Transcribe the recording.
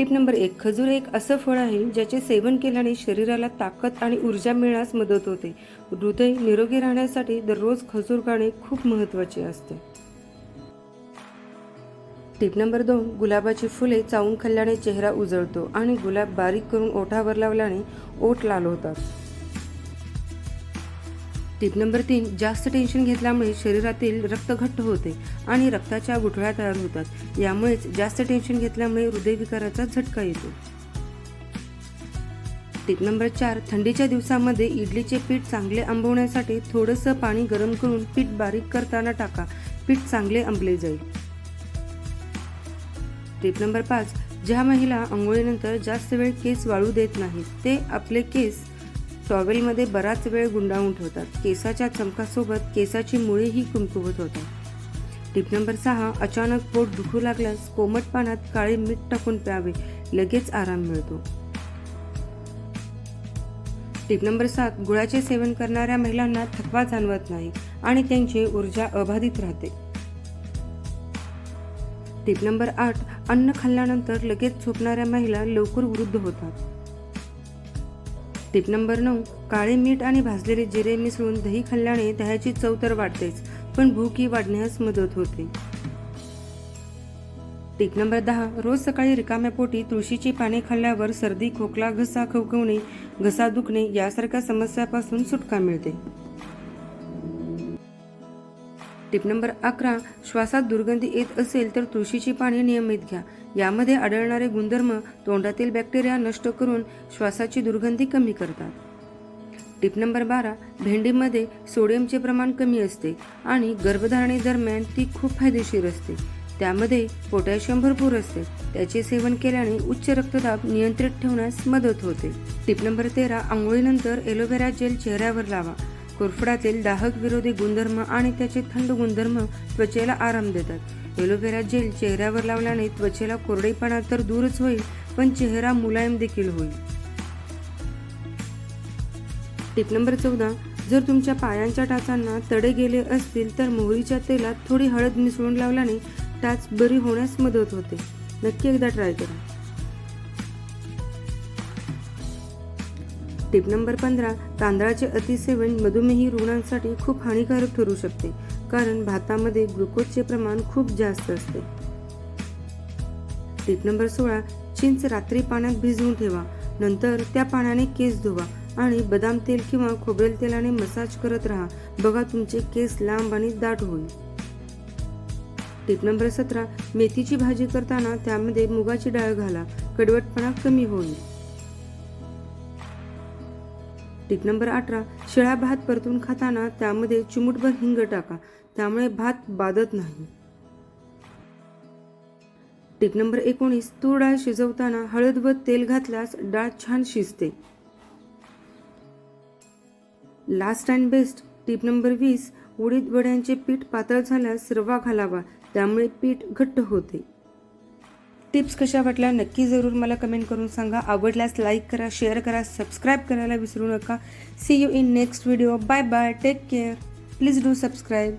Tip number एक खजूर एक असं फळ आहे ज्याचे सेवन केल्याने शरीराला ताकद आणि ऊर्जा मिळण्यास मदत होते. हृदय निरोगी राहण्यासाठी दररोज खजूर खाणे खूप महत्त्वाचे असते. टिप नंबर दोन गुलाबाची फुले चावून खाल्ल्याने चेहरा उजळतो आणि गुलाब बारीक करून ओठावर लावल्याने ओठ लाल होतात. टिप नंबर तीन जास्त टेन्शन घेतल्यामुळे शरीरातील रक्त घट्ट होते आणि रक्ताच्या गुठळ्या तयार होतात. यामुळेच जास्त टेन्शन घेतल्यामुळे हृदयविकाराचा झटका येतो. टिप नंबर चार थंडीच्या दिवसामध्ये इडलीचे पीठ चांगले आंबवण्यासाठी थोडंसं पाणी गरम करून पीठ बारीक करताना टाका. पीठ चांगले आंबले जाईल. टिप नंबर पाच ज्या महिला आंघोळीनंतर जास्त वेळ केस वाळू देत नाहीत ते आपले केस टॉवेलमध्ये बराच वेळ गुंडाळून ठेवतात. केसाच्या चमकासोबत केसाची मुळेही कुमकुवत होतात. टिप नंबर सहा अचानक पोट दुखू लागल्यास कोमट पाण्यात काळे मीठ टाकून प्यावे. लगेच आराम मिळतो. टिप नंबर सात गुळाचे सेवन करणाऱ्या महिलांना थकवा जाणवत नाही आणि त्यांची ऊर्जा अबाधित राहते. टिप नंबर आठ अन्न खाल्ल्यानंतर लगेच झोपणाऱ्या महिला लवकर वृद्ध होतात. टिप नंबर नऊ काळे मीठ आणि भाजलेले जिरे मिसळून दही खाल्ल्याने दह्याची चव तर वाढतेच पण भूकही वाढण्यास मदत होते. टिप नंबर दहा रोज सकाळी रिकाम्या पोटी तुळशीची पाने खाल्ल्यावर सर्दी खोकला घसा खवखवणे घसा दुखणे यासारख्या समस्यापासून सुटका मिळते. टिप नंबर अकरा श्वासात दुर्गंधी येत असेल तर तुळशीची पाने नियमित घ्या. यामध्ये आढळणारे गुणधर्म तोंडातील बॅक्टेरिया नष्ट करून श्वासाची दुर्गंधी कमी करतात. टिप नंबर बारा भेंडीमध्ये सोडियमचे प्रमाण कमी असते आणि गर्भधारणेदरम्यान ती खूप फायदेशीर असते. त्यामध्ये पोटॅशियम भरपूर असते. त्याचे सेवन केल्याने उच्च रक्तदाब नियंत्रित ठेवण्यास मदत होते. टिप नंबर तेरा आंघोळीनंतर एलोवेरा जेल चेहऱ्यावर लावा. कोरफडातील दाहक विरोधी गुणधर्म आणि त्याचे थंड गुणधर्म त्वचेला आराम देतात. एलोवेरा जेल चेहऱ्यावर लावल्याने त्वचेला कोरडेपणा तर दूरच होईल पण चेहरा मुलायम देखील होईल. टिप नंबर चौदा. जर तुमच्या पायांच्या टाचांना तडे गेले असतील तर मोहरीच्या तेलात थोडी हळद मिसळून लावल्याने टाच बरी होण्यास मदत होते. नक्की एकदा ट्राय करा. टिप नंबर पंधरा तांदळाचे अतिसेवन मधुमेही रुग्णांसाठी खूप हानिकारक ठरू शकते कारण भातामध्ये ग्लुकोजचे प्रमाण खूप जास्त असते. टिप नंबर सोळा चिंच रात्री पाण्यात भिजवून ठेवा. नंतर त्या पाण्याने केस धुवा आणि बदाम तेल किंवा खोबरेल तेलाने मसाज करत राहा. बघा तुमचे केस लांब आणि दाट होईल. टिप नंबर सतरा मेथीची भाजी करताना त्यामध्ये मुगाची डाळ घाला. कडवटपणा कमी होईल. टिप नंबर अठरा शिळा भात परतून खाताना त्यामध्ये चिमूटभर हिंग टाका त्यामुळे भात बाधत नाही. टिप नंबर एकोणीस तूर डाळ शिजवताना हळद व तेल घातल्यास डाळ छान शिजते. Last and best tip number वीस उडीद वड्यांचे पीठ पातळ झाल्यास रवा घालावा त्यामुळे पीठ घट्ट होते. टिप्स कशा वाटल्या नक्की जरूर मला कमेंट करून सांगा. आवडल्यास लाईक करा शेअर करा सबस्क्राईब करायला विसरू नका. See you in next video bye bye take care please do subscribe